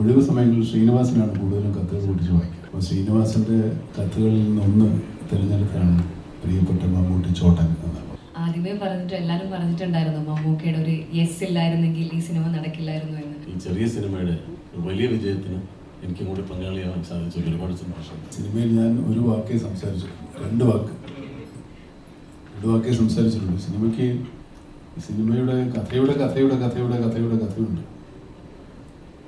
ഒഴിവ് സമയങ്ങളിൽ ശ്രീനിവാസനാണ് കൂടുതലും കത്തുകൾ കൂട്ടിച്ച് വായിക്കുക. അപ്പോൾ ശ്രീനിവാസന്റെ കത്തുകളിൽ നിന്നൊന്ന് തിരഞ്ഞെടുത്താണ് പ്രിയപ്പെട്ട മമ്മൂട്ടി ചോട്ടൻ എന്നത് ആദ്യമേ പറഞ്ഞിട്ട് എല്ലാവരും പറഞ്ഞിട്ടുണ്ടായിരുന്നു മമ്മൂക്കയുടെ ഒരു യെസ് ഇല്ലായിരുന്നെങ്കിൽ ഈ സിനിമ നടക്കില്ലായിരുന്നു എന്ന്. ഈ ചെറിയ സിനിമയുടെ വലിയ വിജയത്തിന് എനിക്ക് കൂടി പങ്കാളിയാവാൻ സാധിച്ചു ഒരുപാട് സന്തോഷം. സിനിമയിൽ ഞാൻ ഒരു വാക്കേ സംസാരിച്ചു രണ്ട് വാക്ക്. രണ്ട് വാക്കേ സംസാരിച്ചിട്ടുള്ളൂ സിനിമയ്ക്ക് ഈ സിനിമയുടെ കഥയുടെ കഥയുടെ കഥയുടെ കഥയുടെ കഥയുണ്ട്.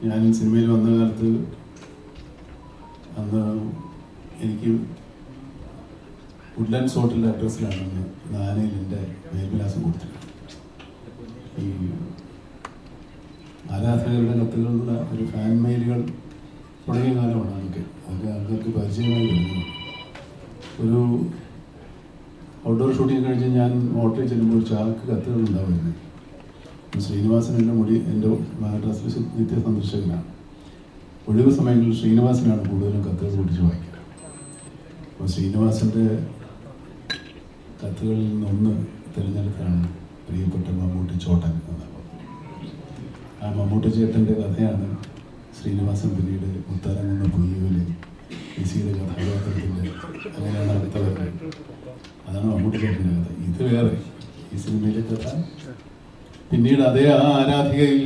ഞാൻ സിനിമയിൽ വന്ന കാലത്ത് അന്ന് എനിക്ക് വുഡ്ലാൻഡ് ഹോട്ടലിന്റെ അഡ്രസ്സിലാണ് അന്ന് നാനയിൽ എന്റെ മേൽവിലാസം കൊടുത്തിട്ടുള്ളത്. ഈ ആരാധകരുടെ കത്തുകളുള്ള ഒരു ഫാൻ മെയിലുകൾ തുടങ്ങിയ കാലമാണ് എനിക്ക് അതൊക്കെ ആൾക്കാർക്ക് പരിചയമായി വരുന്നു ഒരു ഔട്ട്ഡോർ ഷൂട്ടിംഗ് കഴിഞ്ഞ് ഞാൻ ഹോട്ടലിൽ ചെല്ലുമ്പോൾ ചാക്ക് കത്തുകൾ ഉണ്ടാവുമായിരുന്നു ശ്രീനിവാസൻ എന്റെ മുടി എന്റെ മഹാരാഷ്ട്ര നിത്യ സന്ദർശകനാണ് ഒഴിവ് സമയങ്ങളിൽ ശ്രീനിവാസനാണ് കൂടുതലും കത്തുകൾ കൂട്ടിച്ച് വായിക്കുന്നത് അപ്പോൾ ശ്രീനിവാസന്റെ കത്തുകളിൽ നിന്നൊന്ന് തിരഞ്ഞെടുത്താണ് പ്രിയപ്പെട്ട മമ്മൂട്ടി ചോട്ടൻ എന്ന ആ മമ്മൂട്ടി ചേട്ടന്റെ കഥയാണ് ശ്രീനിവാസൻ പിന്നീട് മുത്താരങ്ങുന്ന പുള്ളിയോൽ ഇസിയുടെ കഥാപാത്രത്തിന്റെ അങ്ങനെയാണ് അടുത്ത കഥ അതാണ് മമ്മൂട്ടി ചേട്ടന്റെ കഥ. ഇത് വേറെ. ഈ സിനിമയിലെ കഥ പിന്നീട് അതേ ആ ആരാധികയിൽ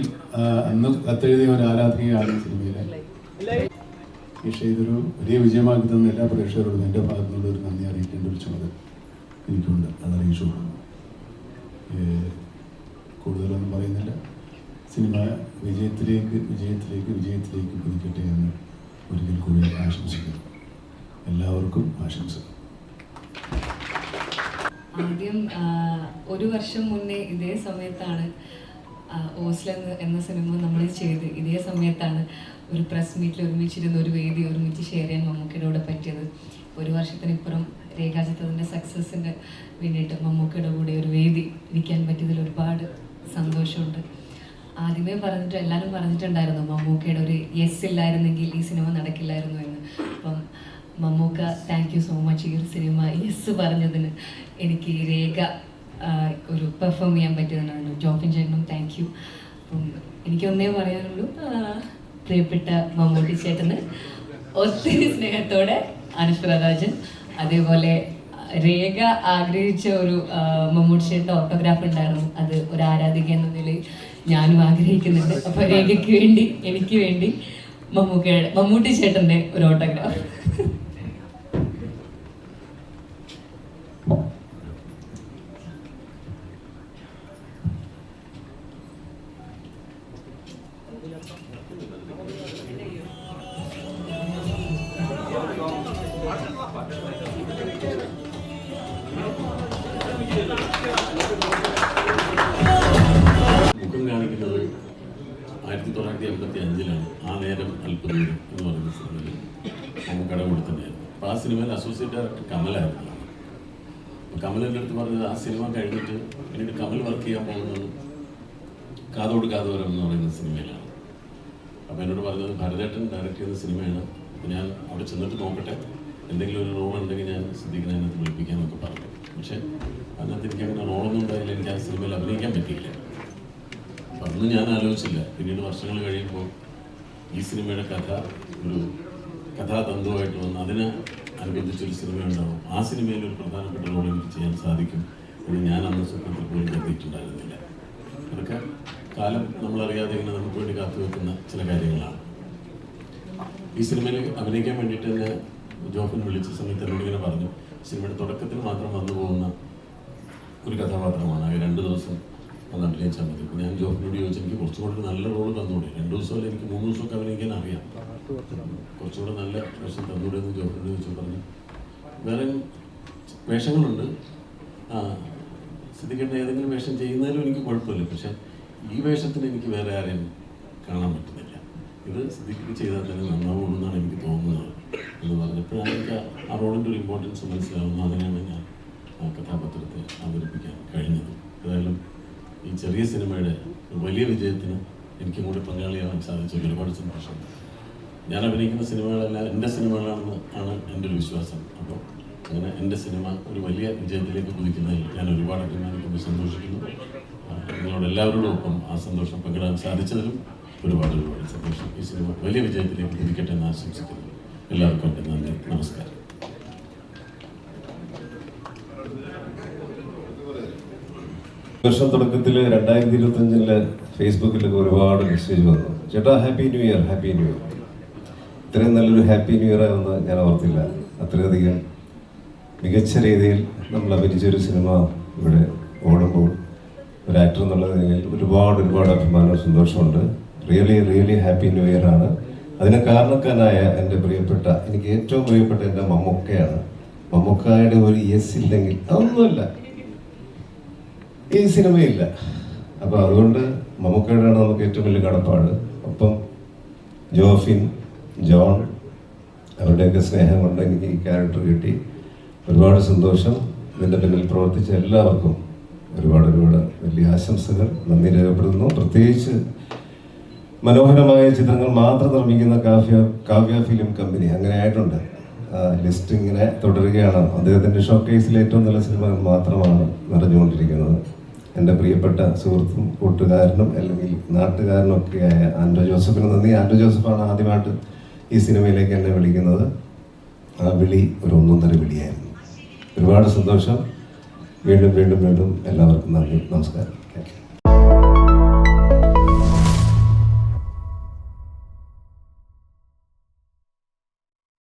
അന്ന് കത്തെഴുതിയ ഒരു ആരാധികയാണ് സിനിമയിലെ. പക്ഷേ ഇതൊരു വലിയ വിജയമാക്കി തന്ന എല്ലാ പ്രേക്ഷകരോടും എന്റെ ഭാഗത്തു നിന്നുള്ള ഒരു നന്ദി അറിയിക്കേണ്ട ഒരു ചുമതല എനിക്കുണ്ട്. അത് അറിയിച്ചു കൊടുക്കുന്നു കൂടുതലൊന്നും പറയുന്നില്ല. സിനിമ വിജയത്തിലേക്ക് വിജയത്തിലേക്ക് വിജയത്തിലേക്ക് കുതിക്കട്ടെ എന്ന് ഒരിക്കൽ കൂടി ആശംസിക്കുന്നു. എല്ലാവർക്കും ആശംസകൾ. ആദ്യം ഒരു വർഷം മുന്നേ ഇതേ സമയത്താണ് ഓസ്ല എന്ന സിനിമ നമ്മൾ ചെയ്ത്. ഇതേ സമയത്താണ് ഒരു പ്രസ് മീറ്റിൽ ഒരുമിച്ചിരുന്ന ഒരു വേദി ഒരുമിച്ച് ഷെയർ ചെയ്യാൻ മമ്മൂക്കയുടെ കൂടെ പറ്റിയത്. ഒരു വർഷത്തിനിപ്പുറം രേഖാചിത്രത്തിന്റെ സക്സസിന് വേണ്ടിയിട്ട് മമ്മൂക്കയുടെ കൂടെ ഒരു വേദി ഇരിക്കാൻ പറ്റിയതിൽ ഒരുപാട് സന്തോഷമുണ്ട്. ആദ്യമേ പറഞ്ഞിട്ട് എല്ലാവരും പറഞ്ഞിട്ടുണ്ടായിരുന്നു മമ്മൂക്കയുടെ ഒരു യെസ് ഇല്ലായിരുന്നെങ്കിൽ ഈ സിനിമ നടക്കില്ലായിരുന്നു എന്ന്. Mammukka thank you so much ഈ ഒരു സിനിമ യെസ് പറഞ്ഞതിന് എനിക്ക് രേഖ ഒരു പെർഫോം ചെയ്യാൻ പറ്റിയതിനാണ് ജോഫിൻ ചേട്ടനും താങ്ക് യു അപ്പം എനിക്കൊന്നേ പറയാനുള്ളൂ പ്രിയപ്പെട്ട മമ്മൂട്ടി ചേട്ടന് ഒത്തിരി സ്നേഹത്തോടെ രാജൻ അതേപോലെ രേഖ ആഗ്രഹിച്ച ഒരു മമ്മൂട്ടി ചേട്ടന്റെ ഓട്ടോഗ്രാഫ് ഉണ്ടായിരുന്നു. അത് ഒരു ആരാധിക എന്ന നിലയിൽ ഞാനും ആഗ്രഹിക്കുന്നുണ്ട്. അപ്പോൾ രേഖയ്ക്ക് വേണ്ടി എനിക്ക് വേണ്ടി മമ്മൂക്കയുടെ മമ്മൂട്ടി ചേട്ടന്റെ ഒരു ഓട്ടോഗ്രാഫ് മുഖം കാണിക്കുന്നത് ആയിരത്തി തൊള്ളായിരത്തി എൺപത്തി അഞ്ചിലാണ് ആ നേരം അല്പദൂരം എന്ന് പറയുന്ന സിനിമയിൽ മമ്മൂക്കട കൊടുത്തിട്ടുണ്ടായിരുന്നു അപ്പോൾ ആ സിനിമയിൽ അസോസിയേറ്റ് ഡയറക്ടർ കമലായിരുന്നു. കമലിന്റെ അടുത്ത് പറഞ്ഞത് ആ സിനിമ കഴിഞ്ഞിട്ട് പിന്നീട് കമൽ വർക്ക് ചെയ്യാൻ പോകുന്നത് കാതോട് കാതോരം എന്ന് പറയുന്ന സിനിമയിലാണ്. അപ്പോൾ എന്നോട് പറഞ്ഞത് ഭരതേട്ടൻ ഡയറക്റ്റ് ചെയ്യുന്ന സിനിമയാണ്. ഞാൻ അവിടെ ചെന്നിട്ട് നോക്കട്ടെ. എന്തെങ്കിലും ഒരു റോൾ ഉണ്ടെങ്കിൽ ഞാൻ സിദ്ധിക്കുന്ന അതിനകത്ത് വിളിപ്പിക്കാമെന്നൊക്കെ പറഞ്ഞു. പക്ഷെ അതിനകത്ത് എനിക്ക് അങ്ങനെ റോളൊന്നും ഉണ്ടായില്ല. എനിക്ക് ആ സിനിമയിൽ അഭിനയിക്കാൻ പറ്റിയില്ല. അപ്പം അന്ന് ഞാൻ ആലോചിച്ചില്ല. പിന്നീട് വർഷങ്ങൾ കഴിയുമ്പോൾ ഈ സിനിമയുടെ കഥ ഒരു കഥാതന്തുവായിട്ട് വന്ന് അതിന് അനുബന്ധിച്ചൊരു സിനിമ ഉണ്ടാവും. ആ സിനിമയിൽ ഒരു പ്രധാനപ്പെട്ട റോൾ എനിക്ക് ചെയ്യാൻ സാധിക്കും എന്ന് ഞാൻ അന്ന് സ്വപ്നത്തിൽ പോലും കരുതിയിട്ടുണ്ടായിരുന്നില്ല. അതൊക്കെ കാലം നമ്മളറിയാതെ ഇങ്ങനെ നമുക്ക് വേണ്ടി കാത്തു വെക്കുന്ന ചില കാര്യങ്ങളാണ്. ഈ സിനിമയിൽ അഭിനയിക്കാൻ വേണ്ടിയിട്ട് തന്നെ ജോഫിൻ വിളിച്ച സമയത്ത് എന്നോട് ഇങ്ങനെ പറഞ്ഞു സിനിമയുടെ തുടക്കത്തിൽ മാത്രം വന്നു പോകുന്ന ഒരു കഥാപാത്രമാണ്. ആ രണ്ട് ദിവസം ഒന്ന് അഭിനയിച്ചാൽ മതി ഞാൻ ജോഫിനോട് ചോദിച്ചു എനിക്ക് കുറച്ചുകൂടി നല്ല റോൾ തന്നൂടെ? രണ്ട് ദിവസമല്ല എനിക്ക്? മൂന്ന് ദിവസമൊക്കെ അഭിനയിക്കാൻ അറിയാം. കുറച്ചുകൂടെ നല്ല വേഷം തന്നൂടെ? എന്ന് ജോഫിനോട് ചോദിച്ചു പറഞ്ഞു വേറെ വേഷങ്ങളുണ്ട്. ആ സിദ്ധിക്കേണ്ട ഏതെങ്കിലും വേഷം ചെയ്യുന്നതിലും എനിക്ക് കുഴപ്പമില്ല. പക്ഷെ ഈ വേഷത്തിന് എനിക്ക് വേറെ ആരെയും കാണാൻ പറ്റുന്നില്ല. ഇത് സിദ്ധിക്ക് ചെയ്താൽ തന്നെ നന്നാവുള്ളൂ എന്നാണ് എനിക്ക് തോന്നുന്നത്. എന്ന് പറഞ്ഞപ്പോഴാണ് എനിക്ക് ആ- റോളിന്റെ ഒരു ഇമ്പോർട്ടൻസ് മനസ്സിലാവുന്നു. അതിനാണ് ഞാൻ ആ കഥാപാത്രത്തെ അവതരിപ്പിക്കാൻ കഴിഞ്ഞത്. ഏതായാലും ഈ ചെറിയ സിനിമയുടെ വലിയ വിജയത്തിന് എനിക്കും കൂടി പങ്കാളിയാവാൻ സാധിച്ചതിൽ ഒരുപാട് സന്തോഷം ഞാൻ അഭിനയിക്കുന്ന സിനിമകളെല്ലാം എന്റെ സിനിമകളാണെന്ന് ആണ് എന്റെ ഒരു വിശ്വാസം. അപ്പോൾ അങ്ങനെ എന്റെ സിനിമ ഒരു വലിയ വിജയത്തിലേക്ക് കുതിക്കുന്നതിൽ ഞാൻ ഒരുപാട് അഭിമാനിക്കുന്നു സന്തോഷിക്കുന്നു. നിങ്ങളോട് എല്ലാവരോടും ഒപ്പം ആ സന്തോഷം പങ്കിടാൻ സാധിച്ചതിലും ഒരുപാട് ഒരുപാട് സന്തോഷം. ഈ സിനിമ വലിയ വിജയത്തിലേക്ക് കുതിക്കട്ടെ എന്ന് ആശംസിക്കുന്നു. എല്ലാവർക്കും നന്ദി. നമസ്കാരം. വർഷം തുടക്കത്തിൽ രണ്ടായിരത്തി ഇരുപത്തഞ്ചിൽ ഫേസ്ബുക്കിലൊക്കെ ഒരുപാട് മെസ്സേജ് വന്നു. ചേട്ടാ happy new year happy new year ഇത്രയും നല്ലൊരു ഹാപ്പി ന്യൂ ഇയർ ആയെന്ന് ഞാൻ ഓർത്തില്ല. അത്രയധികം മികച്ച രീതിയിൽ നമ്മൾ അഭിനയിച്ചൊരു സിനിമ ഇവിടെ ഓടുമ്പോൾ ഒരു ആക്ടർ എന്നുള്ള നിലയിൽ ഒരുപാട് ഒരുപാട് അഭിമാനവും സന്തോഷമുണ്ട് really really happy new year ആണ്. അതിന് കാരണക്കാരനായ എന്റെ പ്രിയപ്പെട്ട എനിക്ക് ഏറ്റവും പ്രിയപ്പെട്ട എന്റെ മമ്മൂക്കയാണ്. മമ്മൂക്കായുടെ ഒരു യെസ് ഇല്ലെങ്കിൽ അതൊന്നുമില്ല. ഈ സിനിമയില്ല. അപ്പോൾ അതുകൊണ്ട് മമ്മൂക്കയുടെയാണ് നമുക്ക് ഏറ്റവും വലിയ കടപ്പാട്. ഒപ്പം ജോഫിൻ ജോൺ അവരുടെയൊക്കെ സ്നേഹം കൊണ്ട് എനിക്ക് ഈ ക്യാരക്ടർ കിട്ടി. ഒരുപാട് സന്തോഷം. ഇതിന്റെ പിന്നിൽ പ്രവർത്തിച്ച എല്ലാവർക്കും ഒരുപാട് ഒരുപാട് വലിയ ആശംസകൾ. നന്ദി രേഖപ്പെടുന്നു പ്രത്യേകിച്ച് മനോഹരമായ ചിത്രങ്ങൾ മാത്രം നിർമ്മിക്കുന്ന കാവ്യ കാവ്യ ഫിലിം കമ്പനി അങ്ങനെ ആയിട്ടുണ്ട്. ലിസ്റ്റ് ഇങ്ങനെ തുടരുകയാണ്. അദ്ദേഹത്തിന്റെ ഷോക്കേസിൽ ഏറ്റവും നല്ല സിനിമകൾ മാത്രമാണ് നിറഞ്ഞുകൊണ്ടിരിക്കുന്നത്. എന്റെ പ്രിയപ്പെട്ട സുഹൃത്തും കൂട്ടുകാരനും അല്ലെങ്കിൽ നാട്ടുകാരനും ഒക്കെയായ ആൻഡ്രോ ജോസഫിന് നന്ദി. ആൻഡ്രോ ജോസഫാണ് ആദ്യമായിട്ട് ഈ സിനിമയിലേക്ക് എന്നെ വിളിക്കുന്നത്. ആ വിളി ഒരു ഒന്നൊന്നര വിളിയായിരുന്നു. ഒരുപാട് സന്തോഷം. വീണ്ടും വീണ്ടും വീണ്ടും എല്ലാവർക്കും നന്ദി. നമസ്കാരം.